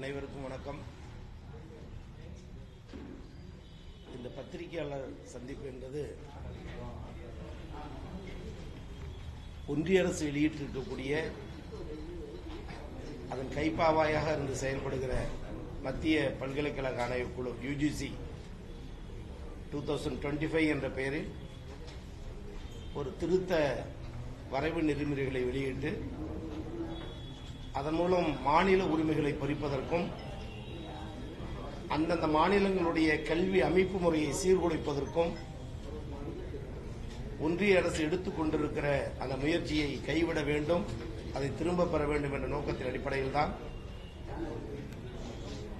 அனைவருக்கும் வணக்கம். இந்த பத்திரிகையாளர் சந்திப்பு என்பது ஒன்றிய அரசு வெளியிட்டிருக்கக்கூடிய அதன் கைப்பாவாயாக இருந்து செயல்படுகிற மத்திய பல்கலைக்கழக ஆணையக்குழு UGC two thousand twenty five என்ற பெயரில் ஒரு திருத்த வரைவு நெறிமுறைகளை வெளியிட்டு அதன் மூலம் மாநில உரிமைகளை பறிப்பதற்கும் அந்தந்த மாநிலங்களுடைய கல்வி அமைப்பு முறையை சீர்குலைப்பதற்கும் ஒன்றிய அரசு எடுத்துக் கொண்டிருக்கிற அந்த முயற்சியை கைவிட வேண்டும் அதை திரும்ப பெற வேண்டும் என்ற நோக்கத்தின் அடிப்படையில் தான்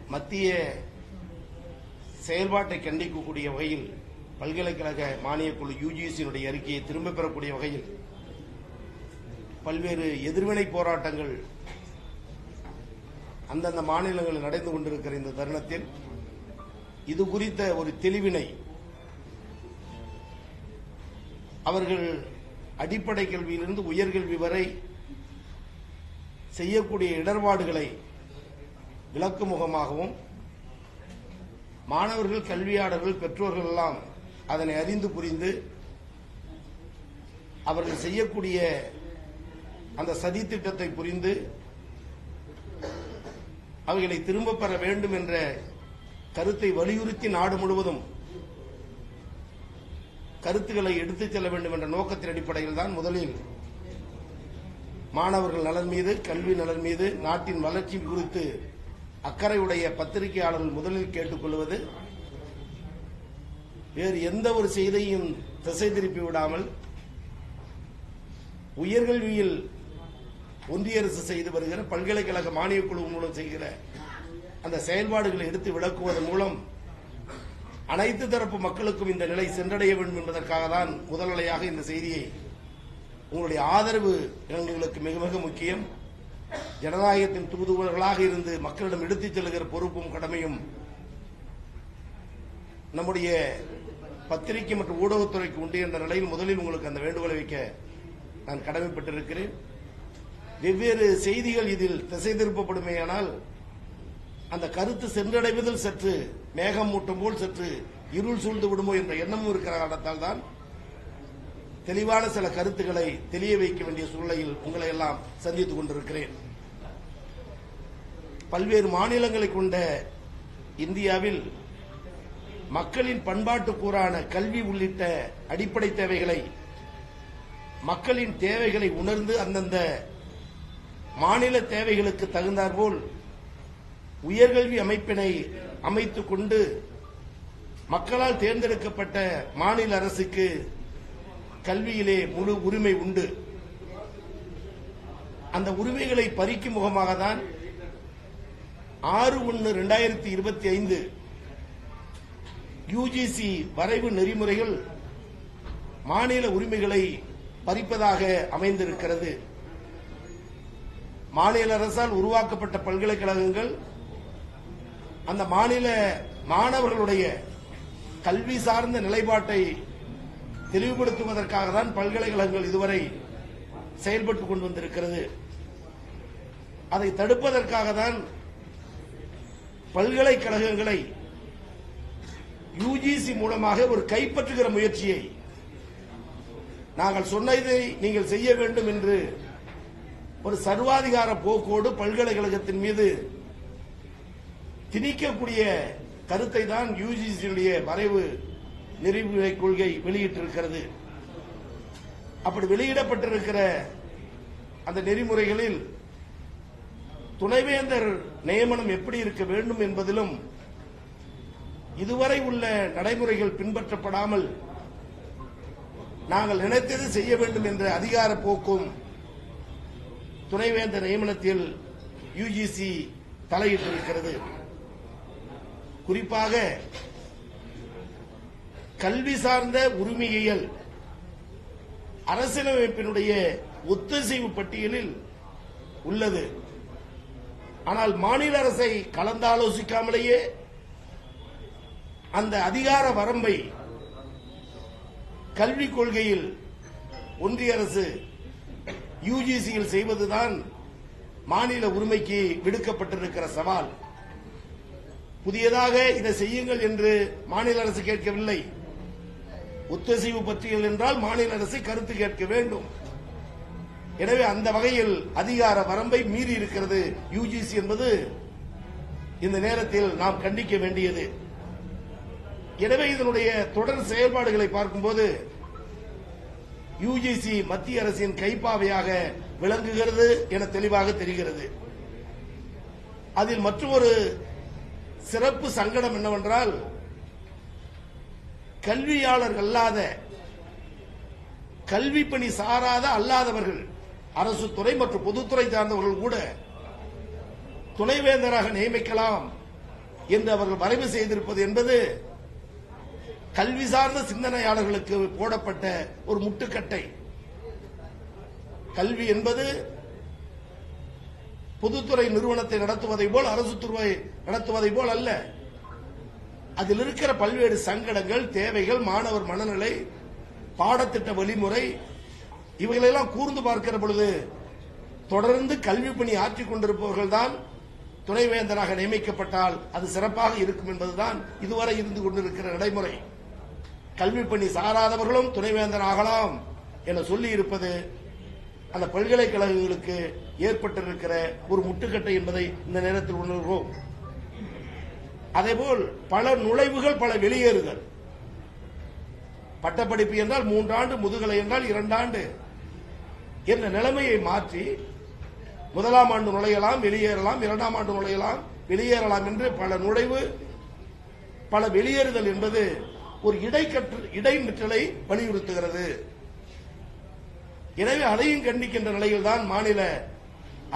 மத்திய செயல்பாட்டை கண்டிக்கக்கூடிய வகையில் பல்கலைக்கழக மானியக்குழு யுஜிசியினுடைய அறிக்கையை திரும்ப பெறக்கூடிய வகையில் பல்வேறு எதிர்வினை போராட்டங்கள் அந்தந்த மாநிலங்களில் நடந்து கொண்டிருக்கிற இந்த தருணத்தில் இது குறித்த ஒரு தெளிவினை அவர்கள் அடிப்படை கல்வியிலிருந்து உயர்கல்வி வரை செய்யக்கூடிய இடர்பாடுகளை விளக்கு முகமாகவும் மாணவர்கள் கல்வியாளர்கள் பெற்றோர்கள் எல்லாம் அதனை அறிந்து புரிந்து அவர்கள் செய்யக்கூடிய அந்த சதித்திட்டத்தை புரிந்து அவைகளை திரும்ப பெற வேண்டும் என்ற கருத்தை வலியுறுத்தி நாடு முழுவதும் கருத்துக்களை எடுத்துச் செல்ல வேண்டும் என்ற நோக்கத்தின் அடிப்படையில் தான் முதலில் மாணவர்கள் நலன் மீது கல்வி நலன் மீது நாட்டின் வளர்ச்சி குறித்து அக்கறையுடைய பத்திரிகையாளர்கள் முதலில் கேட்டுக்கொள்வது வேறு எந்த ஒரு செய்தியையும் திசை திருப்பி விடாமல் உயர்கல்வியில் ஒன்றிய அரசு செய்து வருகிற பல்கலைக்கழக மானியக் குழு மூலம் செய்கிற அந்த செயல்பாடுகளை எடுத்து விளக்குவதன் மூலம் அனைத்து தரப்பு மக்களுக்கும் இந்த நிலை சென்றடைய வேண்டும் என்பதற்காக தான் முதல்நிலையாக இந்த செய்தியை உங்களுடைய ஆதரவு எங்களுக்கு மிக மிக முக்கியம். ஜனநாயகத்தின் தூதுவர்களாக இருந்து மக்களிடம் எடுத்துச் செல்கிற பொறுப்பும் கடமையும் நம்முடைய பத்திரிகை மற்றும் ஊடகத்துறைக்கு உண்டு என்ற நிலையில் முதலில் உங்களுக்கு அந்த வேண்டுகோளை வைக்க நான் கடமைப்பட்டிருக்கிறேன். வெவ்வேறு செய்திகள் இதில் திசை திருப்பப்படுமேயானால் அந்த கருத்து சென்றடைவதில் சற்று மேகம் மூட்டும் போல் சற்று இருள் சூழ்ந்து விடுமோ என்ற எண்ணமும் இருக்கிற காரணத்தால் தான் தெளிவான சில கருத்துக்களை தெளிய வைக்க வேண்டிய சூழ்நிலையில் உங்களை எல்லாம் சந்தித்துக் கொண்டிருக்கிறேன். பல்வேறு மாநிலங்களை கொண்ட இந்தியாவில் மக்களின் பண்பாட்டு கூறான கல்வி உள்ளிட்ட அடிப்படை தேவைகளை மக்களின் தேவைகளை உணர்ந்து அந்தந்த மாநில தேவைகளுக்கு தகுந்தாற்போல் உயர்கல்வி அமைப்பினை அமைத்துக் கொண்டு மக்களால் தேர்ந்தெடுக்கப்பட்ட மாநில அரசுக்கு கல்வியிலே முழு உரிமை உண்டு. அந்த உரிமைகளை பறிக்கும் முகமாக தான் ஆறு ஒன்று இரண்டாயிரத்தி இருபத்தி ஐந்து யுஜிசி வரைவு நெறிமுறைகள் மாநில உரிமைகளை பறிப்பதாக அமைந்திருக்கிறது. மாநில அரசால் உருவாக்கப்பட்ட பல்கலைக்கழகங்கள் அந்த மாநில மாணவர்களுடைய கல்வி சார்ந்த நிலைப்பாட்டை தெளிவுபடுத்துவதற்காக தான் பல்கலைக்கழகங்கள் இதுவரை செயல்பட்டுக் கொண்டு வந்திருக்கிறது. அதை தடுப்பதற்காக தான் பல்கலைக்கழகங்களை யுஜிசி மூலமாக ஒரு கைப்பற்றுகிற முயற்சியை நாங்கள் சொன்னதை நீங்கள் செய்ய வேண்டும் என்று ஒரு சர்வாதிகார போக்கோடு பல்கலைக்கழகத்தின் மீது திணிக்கக்கூடிய கருத்தை தான் யுஜிசியுடைய வரைவு நெறிமுறை கொள்கை வெளியிட்டிருக்கிறது. அப்படி வெளியிடப்பட்டிருக்கிற அந்த நெறிமுறைகளில் துணைவேந்தர் நியமனம் எப்படி இருக்க வேண்டும் என்பதிலும் இதுவரை உள்ள நடைமுறைகள் பின்பற்றப்படாமல் நாங்கள் நினைத்தது செய்ய வேண்டும் என்ற அதிகார போக்கும் துணைவேந்தர் நியமனத்தில் யுஜிசி தலையிட்டிருக்கிறது. குறிப்பாக கல்வி சார்ந்த உரிமையியல் அரசியலமைப்பினுடைய ஒத்திசைவு பட்டியலில் உள்ளது. ஆனால் மாநில அரசை கலந்தாலோசிக்காமலேயே அந்த அதிகார வரம்பை கல்விக் கொள்கையில் ஒன்றிய அரசு யுஜிசியில் செய்வதுதான் மாநில உரிமைக்கு விடுக்கப்பட்டிருக்கிற சவால். புதியதாக இதை செய்யுங்கள் என்று மாநில அரசு கேட்கவில்லை. ஒத்தசைவு பற்றியல் என்றால் மாநில அரசு கருத்து கேட்க வேண்டும். எனவே அந்த வகையில் அதிகார வரம்பை மீறி இருக்கிறது யுஜிசி என்பது இந்த நேரத்தில் நாம் கண்டிக்க வேண்டியது. எனவே இதனுடைய தொடர் செயல்பாடுகளை பார்க்கும்போது யுஜிசி மத்திய அரசின் கைப்பாவையாக விளங்குகிறது என தெளிவாக தெரிகிறது. அதில் மற்றொரு சிறப்பு சங்கடம் என்னவென்றால் கல்வியாளர் அல்லாத கல்வி பணி சாராத அல்லாதவர்கள் அரசு துறை மற்றும் பொதுத்துறை சார்ந்தவர்கள் கூட துணைவேந்தராக நியமிக்கலாம் என்று அவர்கள் வரைவு செய்திருப்பது என்பது கல்வி சார்ந்த சிந்தனையாளர்களுக்கு போடப்பட்ட ஒரு முட்டுக்கட்டை. கல்வி என்பது பொதுத்துறை நிறுவனத்தை நடத்துவதை போல் அரசு துறை நடத்துவதை போல் அல்ல. அதில் இருக்கிற பல்வேறு சங்கடங்கள் தேவைகள் மாணவர் மனநிலை பாடத்திட்ட வழிமுறை இவைகளெல்லாம் கூர்ந்து பார்க்கிற பொழுது தொடர்ந்து கல்வி பணி ஆற்றிக் கொண்டிருப்பவர்கள் தான் துணைவேந்தராக நியமிக்கப்பட்டால் அது சிறப்பாக இருக்கும் என்பதுதான் இதுவரை இருந்து கொண்டிருக்கிற நடைமுறை. கல்வி பணி சாராதவர்களும் துணைவேந்தர் ஆகலாம் என சொல்லி இருப்பது அந்த பல்கலைக்கழகங்களுக்கு ஏற்பட்டிருக்கிற ஒரு முட்டுக்கட்டை என்பதை இந்த நேரத்தில் உணர்கிறோம். அதேபோல் பல நுழைவுகள் பல வெளியேறுதல். பட்டப்படிப்பு என்றால் மூன்றாண்டு முதுகலை என்றால் இரண்டாண்டு என்ற நிலைமையை மாற்றி முதலாம் ஆண்டு நுழையலாம் வெளியேறலாம் இரண்டாம் ஆண்டு நுழையலாம் வெளியேறலாம் என்று பல நுழைவு பல வெளியேறுதல் என்பது ஒரு இடைக்கற்று இடைநிற்றலை வலியுறுத்துகிறது. எனவே அதையும் கண்டிக்கின்ற நிலையில்தான் மாநில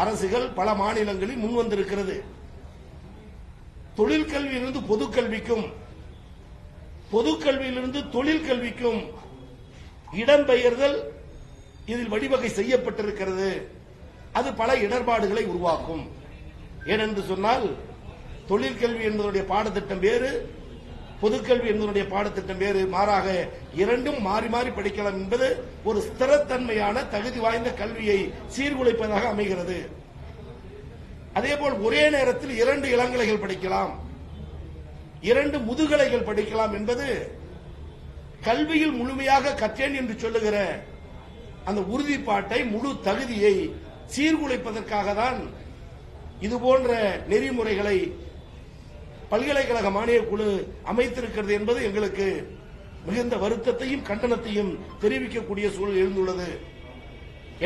அரசுகள் பல மாநிலங்களில் முன்வந்திருக்கிறது. தொழிற்கல்வியிலிருந்து பொதுக்கல்விக்கும் பொதுக்கல்வியிலிருந்து தொழிற்கல்விக்கும் இடம்பெயர்தல் இதில் வழிவகை செய்யப்பட்டிருக்கிறது. அது பல இடர்பாடுகளை உருவாக்கும். ஏனென்று சொன்னால் தொழிற்கல்வி என்பதனுடைய பாடத்திட்டம் வேறு பொதுக்கல்வி என்பதனுடைய பாடத்திட்டம் வேறு. மாறாக இரண்டும் மாறி மாறி படிக்கலாம் என்பது ஒரு ஸ்திரத்தன்மையான தகுதி வாய்ந்த கல்வியை சீர்குலைப்பதாக அமைகிறது. அதேபோல் ஒரே நேரத்தில் இரண்டு இளங்கலைகள் படிக்கலாம். இரண்டு முதுகலைகள் படிக்கலாம் என்பது கல்வியில் முழுமையாக கற்றேன் என்று சொல்லுகிற அந்த உறுதிப்பாட்டை முழு தகுதியை சீர்குலைப்பதற்காக தான் இதுபோன்ற நெறிமுறைகளை பல்கலைக்கழக மானியக் குழு அமைத்திருக்கிறது என்பது எங்களுக்கு மிகுந்த வருத்தத்தையும் கண்டனத்தையும் தெரிவிக்கக்கூடிய சூழல் எழுந்துள்ளது.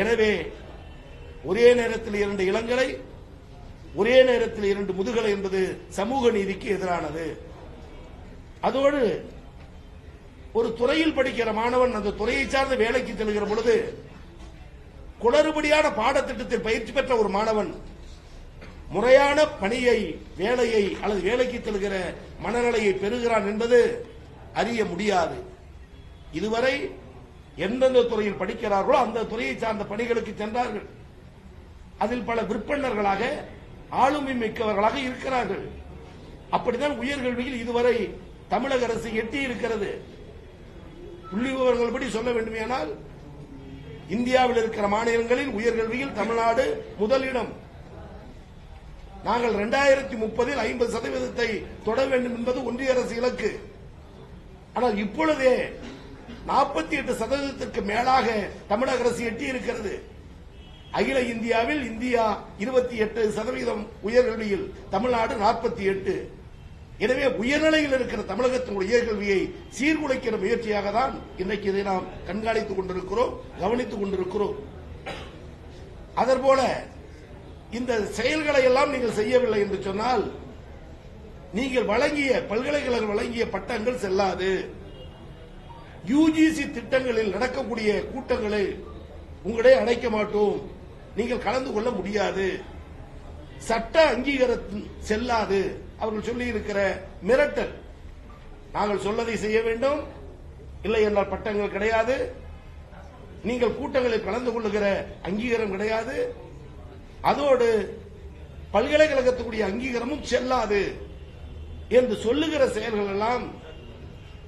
எனவே ஒரே நேரத்தில் இரண்டு இளங்கலை ஒரே நேரத்தில் இரண்டு முதுகலை என்பது சமூக நீதிக்கு எதிரானது. அதோடு ஒரு துறையில் படிக்கிற மாணவன் அந்த துறையை சார்ந்த வேலைக்கு செல்கிற பொழுது குளறுபடியான பாடத்திட்டத்தில் பயிற்சி பெற்ற ஒரு மாணவன் முறையான பணியை வேலையை அல்லது வேலைக்கு செல்கிற மனநிலையை பெறுகிறான் என்பது அறிய முடியாது. இதுவரை எந்தெந்த துறையில் படிக்கிறார்களோ அந்த துறையை சார்ந்த பணிகளுக்கு சென்றார்கள். அதில் பல விற்பனர்களாக ஆளுமை மிக்கவர்களாக இருக்கிறார்கள். அப்படித்தான் உயர்கல்வியில் இதுவரை தமிழக அரசு எட்டி இருக்கிறது. புள்ளி விவரங்கள்படி சொல்ல வேண்டுமேனால் இந்தியாவில் இருக்கிற மாநிலங்களில் உயர்கல்வியில் தமிழ்நாடு முதலிடம். நாங்கள் இரண்டாயிரத்தி முப்பதில் ஐம்பது சதவீதத்தை தொட வேண்டும் என்பது ஒன்றிய அரசு இலக்கு. ஆனால் இப்பொழுதே நாற்பத்தி எட்டு சதவீதத்திற்கு மேலாக தமிழக அரசு எட்டி இருக்கிறது அகில இந்தியாவில் இந்தியா இருபத்தி எட்டு சதவீதம் உயர்கல்வியில் தமிழ்நாடு நாற்பத்தி எட்டு. எனவே உயர்நிலையில் இருக்கிற தமிழகத்தின் உயர்கல்வியை சீர்குலைக்கிற முயற்சியாக தான் இன்றைக்கு இதை நாம் கண்காணித்துக் கொண்டிருக்கிறோம் கவனித்துக் கொண்டிருக்கிறோம். அதற்போல இந்த செயல்களை எல்லாம் நீங்கள் செய்யவில்லை என்று சொன்னால் நீங்கள் வழங்கிய பல்கலைக்கழகம் வழங்கிய பட்டங்கள் செல்லாது. யுஜிசி திட்டங்களில் நடக்கக்கூடிய கூட்டங்களை உங்களே அழைக்க மாட்டோம். நீங்கள் கலந்து கொள்ள முடியாது. சட்ட அங்கீகாரம் செல்லாது. அவர்கள் சொல்லி இருக்கிற மிரட்டல். நாங்கள் சொல்லதை செய்ய வேண்டும். இல்லை என்றால் பட்டங்கள் கிடையாது. நீங்கள் கூட்டங்களில் கலந்து கொள்ளுகிற அங்கீகாரம் கிடையாது. அதோடு பல்கலைக்கழகத்துக்குரிய அங்கீகாரமும் செல்லாது என்று சொல்லுகிற செயல்கள் எல்லாம்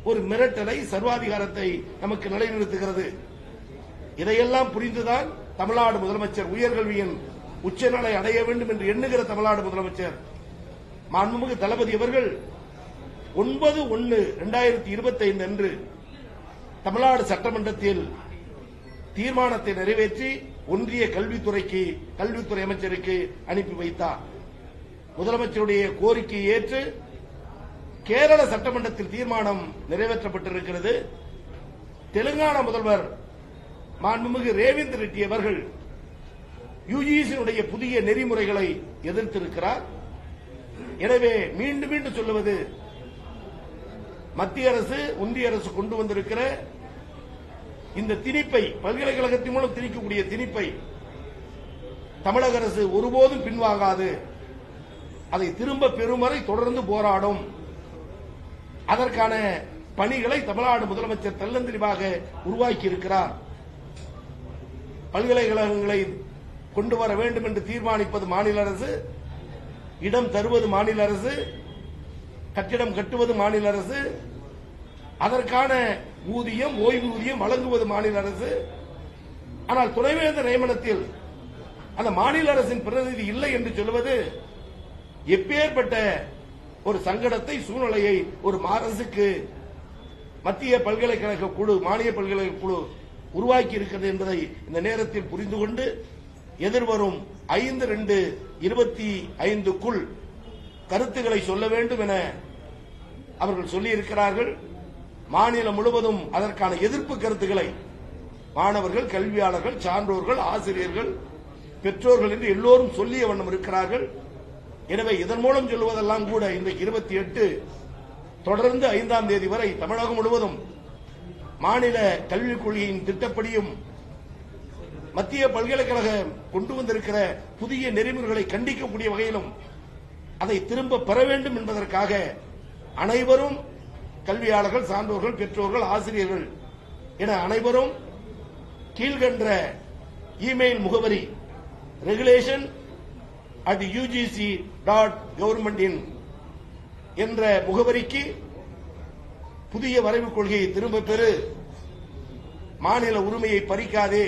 ஒரு மிரட்டலை சர்வாதிகாரத்தை நமக்கு நிலைநிறுத்துகிறது. இதையெல்லாம் புரிந்துதான் தமிழ்நாடு முதலமைச்சர் உயர்கல்வியின் உச்சநிலை அடைய வேண்டும் என்று எண்ணுகிற தமிழ்நாடு முதலமைச்சர் மாண்புமிகு தளபதி அவர்கள் ஒன்பது ஒன்று இரண்டாயிரத்தி இருபத்தி ஐந்து அன்று தமிழ்நாடு சட்டமன்றத்தில் தீர்மானத்தை நிறைவேற்றி ஒன்றிய கல்வித்துறைக்கு கல்வித்துறை அமைச்சருக்கு அனுப்பி வைத்தார். முதலமைச்சருடைய கோரிக்கையை ஏற்று கேரள சட்டமன்றத்தில் தீர்மானம் நிறைவேற்றப்பட்டிருக்கிறது. தெலுங்கானா முதல்வர் மாண்புமிகு ரேவிந்த் ரெட்டி அவர்கள் யுஜிசியினுடைய புதிய நெறிமுறைகளை எதிர்த்திருக்கிறார். எனவே மீண்டும் மீண்டும் சொல்லுவது மத்திய அரசு ஒன்றிய அரசு கொண்டு வந்திருக்கிற இந்த திணிப்பை பல்கலைக்கழகத்தின் மூலம் திணிக்கக்கூடிய திணிப்பை தமிழக அரசு ஒருபோதும் பின்வாங்காது. அதை திரும்ப பெறும் வரை தொடர்ந்து போராடும். அதற்கான பணிகளை தமிழ்நாடு முதலமைச்சர் தெள்ளந்தெளிவாக உருவாக்கி இருக்கிறார் பல்கலைக்கழகங்களை கொண்டு வர வேண்டும் என்று தீர்மானிப்பது மாநில அரசு இடம் தருவது மாநில அரசு கட்டிடம் கட்டுவது மாநில அரசு அதற்கான ஊதியம் ஓய்வூதியம் வழங்குவது மாநில அரசு. ஆனால் துணைவேந்தர் நியமனத்தில் அந்த மாநில அரசின் பிரதிநிதி இல்லை என்று சொல்வது எப்பேற்பட்ட ஒரு சங்கடத்தை சூழ்நிலையை ஒரு அரசுக்கு மத்திய பல்கலைக்கழக குழு மானிய பல்கலைக்கழக குழு உருவாக்கி இருக்கிறது என்பதை இந்த நேரத்தில் புரிந்து கொண்டு எதிர்வரும் ஐந்து ரெண்டு இருபத்தி ஐந்துக்குள் கருத்துக்களை சொல்ல வேண்டும் என அவர்கள் சொல்லியிருக்கிறார்கள். மாநிலம் முழுவதும் அதற்கான எதிர்ப்பு கருத்துக்களை மாணவர்கள் கல்வியாளர்கள் சான்றோர்கள் ஆசிரியர்கள் பெற்றோர்கள் என்று எல்லோரும் சொல்லிய வண்ணம் இருக்கிறார்கள். எனவே இதன் மூலம் சொல்லுவதெல்லாம் கூட இன்றைக்கு இருபத்தி எட்டு தொடர்ந்து ஐந்தாம் தேதி வரை தமிழகம் முழுவதும் மாநில கல்விக் கொள்கையின் திட்டப்படியும் மத்திய பல்கலைக்கழகம் கொண்டு வந்திருக்கிற புதிய நெறிமுறைகளை கண்டிக்கக்கூடிய வகையிலும் அதை திரும்ப பெற வேண்டும் என்பதற்காக அனைவரும் கல்வியாளர்கள் சான்றோர்கள் பெற்றோர்கள் ஆசிரியர்கள் என அனைவரும் கீழ்கன்ற இமெயில் முகவரி regulation at UGC dot government in என்ற முகவரிக்கு புதிய வரைவுக் கொள்கையை திரும்ப பெறு. மாநில உரிமையை பறிக்காதே.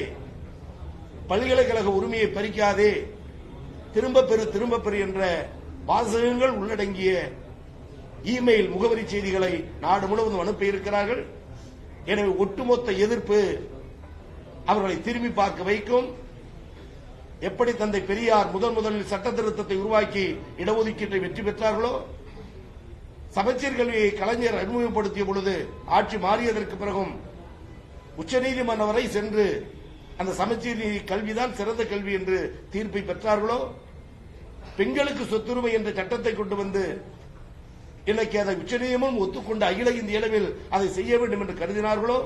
பல்கலைக்கழக உரிமையை பறிக்காதே. திரும்ப பெறு திரும்ப பெறு என்ற வாசகங்கள் உள்ளடங்கிய இமெயில் முகவரி செய்திகளை நாடு முழுவதும் அனுப்பியிருக்கிறார்கள். எனவே ஒட்டுமொத்த எதிர்ப்பு அவர்களை திரும்பி பார்க்க வைக்கும். எப்படி தந்தை பெரியார் முதன் முதலில் சட்ட திருத்தத்தை உருவாக்கி இடஒதுக்கீட்டை வெற்றி பெற்றார்களோ? சமச்சீர் கல்வியை கலைஞர் அறிமுகப்படுத்திய பொழுது ஆட்சி மாறியதற்கு பிறகும் உச்சநீதிமன்றம் வரை சென்று அந்த சமச்சீர் நீதி கல்விதான் சிறந்த கல்வி என்று தீர்ப்பை பெற்றார்களோ? பெண்களுக்கு சொத்துரிமை என்ற சட்டத்தை கொண்டு வந்து இன்னைக்கு அதை உச்சநீதிமன்றம் ஒத்துக்கொண்ட அகில இந்திய அளவில் அதை செய்ய வேண்டும் என்று கருதினார்களோ?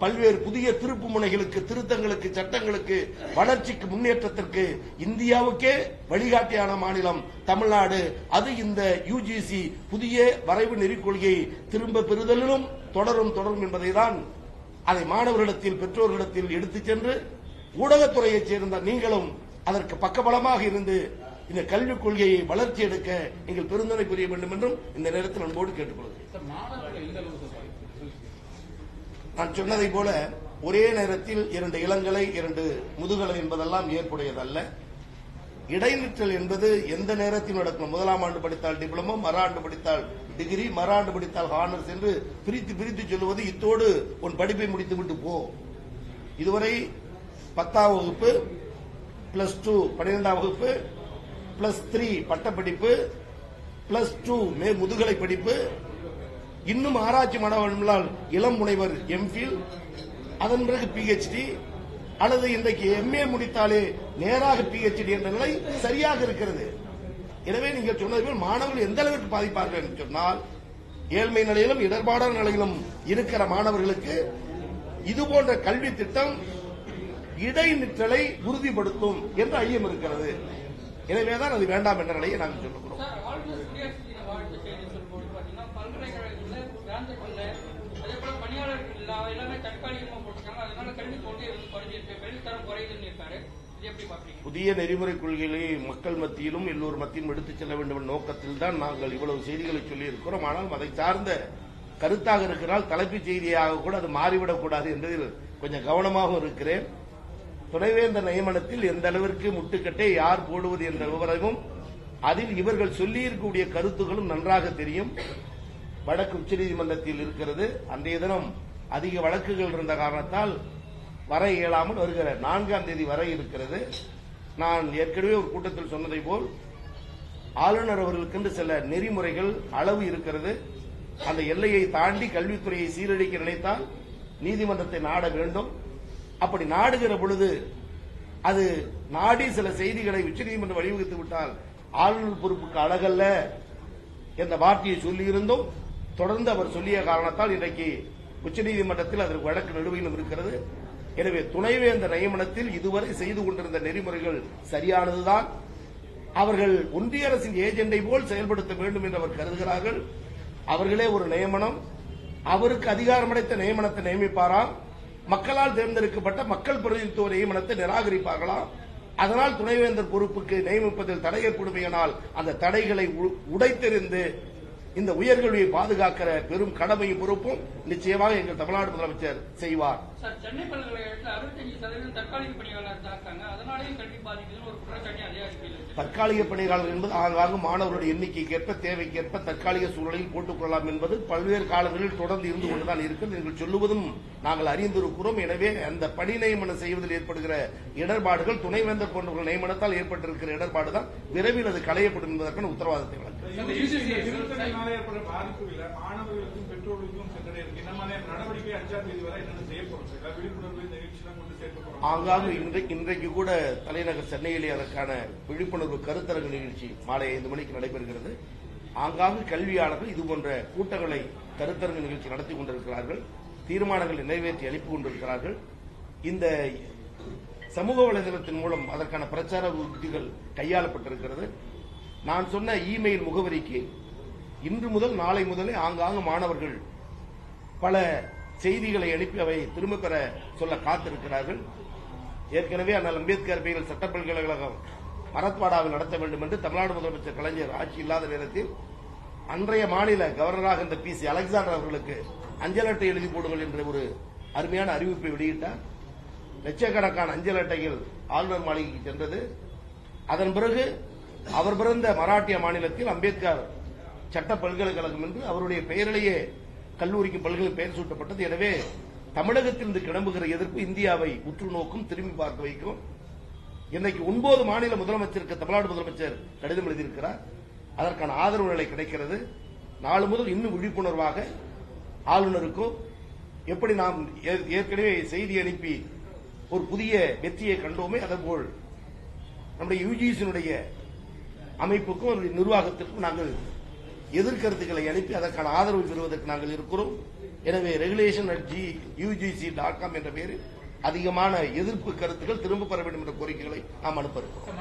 பல்வேறு புதிய திருப்பு முனைகளுக்கு திருத்தங்களுக்கு சட்டங்களுக்கு வளர்ச்சிக்கு முன்னேற்றத்திற்கு இந்தியாவுக்கே வழிகாட்டியான மாநிலம் தமிழ்நாடு. அது இந்த யுஜிசி புதிய வரைவு நெறிக்கொள்கையை திரும்ப பெறுதலிலும் தொடரும் தொடரும் என்பதை தான் அதை மாணவர்களிடத்தில் பெற்றோர்களிடத்தில் எடுத்துச் சென்று ஊடகத்துறையைச் சேர்ந்த நீங்களும் அதற்கு பக்கபலமாக இருந்து இந்த கல்விக் கொள்கையை வளர்ச்சி எடுக்க நீங்கள் பெருந்துணை புரிய வேண்டும் என்றும் இந்த நேரத்தில் அன்போடு கேட்டுக்கொள்கிறேன்? நான் சொன்னதை போல ஒரே நேரத்தில் இரண்டு இளங்கலை இரண்டு முதுகலை என்பதெல்லாம் ஏற்புடையதல்ல. இடைநிற்றல் என்பது எந்த நேரத்தில் நடக்கும்? முதலாம் ஆண்டு படித்தால் டிப்ளமோ மறாண்டு படித்தால் டிகிரி மறாண்டு படித்தால் ஹானர்ஸ் என்று பிரித்து பிரித்து சொல்லுவது இத்தோடு உன் படிப்பை முடித்துவிட்டு போ. இதுவரை பத்தாம் வகுப்பு பிளஸ் டூ பன்னிரெண்டாம் வகுப்பு பிளஸ் த்ரீ பட்டப்படிப்பு பிளஸ் டூ மே முதுகலை படிப்பு. இன்னும் ஆராய்ச்சி மாணவர்களால் இளம் முனைவர் எம்ஃபில் அதன் பிறகு பிஹெச்டி அல்லது இன்றைக்கு எம்ஏ முடித்தாலே நேராக பிஹெச்டி என்ற நிலை சரியாக இருக்கிறது. எனவே நீங்கள் சொன்னது போல் மாணவர்கள் எந்த அளவிற்கு பாதிப்பார்கள் என்று சொன்னால் ஏழ்மை நிலையிலும் இடர்பாடான நிலையிலும் இருக்கிற மாணவர்களுக்கு இது போன்ற கல்வி திட்டம் இடைநிற்றலை உறுதிப்படுத்தும் என்ற ஐயம் இருக்கிறது. எனவேதான் அது வேண்டாம் என்ற நிலையை நாங்கள் சொல்லுகிறோம். தின புதிய நெறிமுறை கொள்கைகளை மக்கள் மத்தியிலும் எல்லோர் மத்தியிலும் எடுத்துச் செல்ல வேண்டும் நோக்கத்தில் தான் நாங்கள் இவ்வளவு செய்திகளை சொல்லி இருக்கிறோம் ஆனால் அதை சார்ந்த கருத்தாக இருக்கிறால் தலைப்புச் செய்தியாக கூட அது மாறிவிடக்கூடாது என்பதில் கொஞ்சம் கவனமாகவும் இருக்கிறேன். துணைவேந்தர் நியமனத்தில் எந்த அளவிற்கு முட்டுக்கட்டை யார் போடுவது என்ற விவரமும் அதில் இவர்கள் சொல்லியிருக்கக்கூடிய கருத்துகளும் நன்றாக தெரியும். வடக்கு உச்சநீதிமன்றத்தில் இருக்கிறது. அன்றைய தினம் அதிக வழக்குகள் இருந்த காரணத்தால் வர இயலாமல் வருகிற நான்காம் தேதி வர இருக்கிறது. நான் ஏற்கனவே ஒரு கூட்டத்தில் சொன்னதை போல் ஆளுநர் அவர்களுக்கென்று சில நெறிமுறைகள் அளவு இருக்கிறது. அந்த எல்லையை தாண்டி கல்வித்துறையை சீரழிக்க நினைத்தால் நீதிமன்றத்தை நாட வேண்டும். அப்படி நாடுகிற பொழுது அது நாடி சில செய்திகளை உச்சநீதிமன்றம் வழிவகுத்து விட்டால் ஆளுநர் பொறுப்புக்கு அழகல்ல என்ற வார்த்தையை சொல்லியிருந்தும் தொடர்ந்து அவர் சொல்லிய காரணத்தால் இன்றைக்கு உச்சநீதிமன்றத்தில் அதற்கு வழக்கு நிலுவையிலும் இருக்கிறது. எனவே துணைவேந்தர் நியமனத்தில் இதுவரை செய்து கொண்டிருந்த நெறிமுறைகள் சரியானதுதான். அவர்கள் ஒன்றிய அரசின் ஏஜெண்டை போல் செயல்படுத்த வேண்டும் என்று அவர் கருதுகிறார்கள். அவர்களே ஒரு நியமனம். அவருக்கு அதிகாரமடைத்த நியமனத்தை நியமிப்பாராம் மக்களால் தேர்ந்தெடுக்கப்பட்ட மக்கள் பிரதிநிதித்துவ நியமனத்தை நிராகரிப்பார்களாம் அதனால் துணைவேந்தர் பொறுப்புக்கு நியமிப்பதில் தடை ஏற்படுமையினால் அந்த தடைகளை உ- உடைத்தெறிந்து இந்த உயர்கல்வியை பாதுகாக்கிற பெரும் கடமையும் பொறுப்பும் நிச்சயமாக எங்கள் தமிழ்நாடு முதலமைச்சர் செய்வார். சார் சென்னை பல்கலைக்கழகத்தில் அறுபத்தஞ்சு சதவீதம் தற்காலிக பணியாளர் தான் இருக்காங்க. அதனாலேயும் கல்வி பாதிக்குதுன்னு ஒரு குற்றச்சாட்டு அதே அறிக்கையில் இருக்கு. தற்காலிக பணியாளர் என்பது ஆங்காங்கு மாணவர்களுடைய எண்ணிக்கைக்கேற்ப தேவைக்கேற்ப தற்காலிக சூழலில் போட்டுக் கொள்ளலாம் என்பது பல்வேறு காலங்களில் தொடர்ந்து இருந்து கொண்டுதான் இருக்கிறது நீங்கள் சொல்லுவதும் நாங்கள் அறிந்திருக்கிறோம். எனவே அந்த பணி நியமனம் செய்வதில் ஏற்படுகிற இடர்பாடுகள் துணைவேந்தர் போன்றவர்கள் நியமனத்தால் ஏற்பட்டிருக்கிற இடர்பாடுதான் விரைவில் அது களையப்படும் என்பதற்கான உத்தரவாதத்தை பாதிப்புகளை மாணவர்களுக்கும் பெற்றோர்களுக்கும் நடவடிக்கை அஞ்சாம் தேதி வரை என்னென்ன செய்ய ஆங்காங்கு இன்றைக்கு இன்றைக்கு கூட தலைநகர் சென்னையிலே அதற்கான விழிப்புணர்வு கருத்தரங்கு நிகழ்ச்சி மாலை ஐந்து மணிக்கு நடைபெறுகிறது. ஆங்காங்கு கல்வியாளர்கள் இதுபோன்ற கூட்டங்களை கருத்தரங்கு நிகழ்ச்சி நடத்தி கொண்டிருக்கிறார்கள். தீர்மானங்களை நிறைவேற்றி அனுப்பி கொண்டிருக்கிறார்கள். இந்த சமூக வலைதளத்தின் மூலம் அதற்கான பிரச்சார உத்திகள் கையாளப்பட்டிருக்கிறது. நான் சொன்ன இமெயில் முகவரிக்கு இன்று முதல் நாளை முதலே ஆங்காங்கு மாணவர்கள் பல செய்திகளை எழுப்பி அவை திரும்ப பெற சொல்ல காத்திருக்கிறார்கள். ஏற்கனவே அண்ணல் அம்பேத்கர் பெயரில் சட்ட பல்கலைக்கழகம் மரத்வாடாவில் நடத்த வேண்டும் என்று தமிழ்நாடு முதலமைச்சர் கலைஞர் ஆட்சி இல்லாத நேரத்தில் அன்றைய மாநில கவர்னராக இருந்த பி சி அலெக்சாண்டர் அவர்களுக்கு அஞ்சல் அட்டை எழுதி போடுங்கள் என்ற ஒரு அருமையான அறிவிப்பை வெளியிட்டார். லட்சக்கணக்கான அஞ்சல் அட்டைகள் ஆளுநர் மாளிகைக்கு சென்றது. அதன் பிறகு அவர் பிறந்த மராட்டிய மாநிலத்தில் அம்பேத்கர் சட்ட பல்கலைக்கழகம் என்று அவருடைய பெயரிலேயே கல்லூரிக்கு பல்கலை பெயர் சூட்டப்பட்டது. எனவே தமிழகத்திலிருந்து கிளம்புகிற எதிர்ப்பு இந்தியாவை உற்று நோக்கும் திரும்பி பார்க்க வைக்கும். இன்னைக்கு ஒன்பது மாநில முதலமைச்சருக்கு தமிழ்நாடு முதலமைச்சர் கடிதம் எழுதியிருக்கிறார். அதற்கான ஆதரவு நிலை கிடைக்கிறது. நாலு முதல் இன்னும் விழிப்புணர்வாக ஆளுநருக்கும் எப்படி நாம் ஏ- ஏற்கனவே செய்தி அனுப்பி ஒரு புதிய வெற்றியை கண்டோமே அதேபோல் நம்முடைய யுஜிசியினுடைய அமைப்புக்கும் நிர்வாகத்திற்கும் நாங்கள் எதிர்கருத்துக்களை அனுப்பி அதற்கான ஆதரவு பெறுவதற்கு நாங்கள் இருக்கிறோம். எனவே regulation at G UGC dot com என்ற பெயரில் அதிகமான எதிர்ப்பு கருத்துக்கள் திரும்ப பெற வேண்டும் என்ற கோரிக்கைகளை நாம் அனுப்ப இருக்கிறோம்.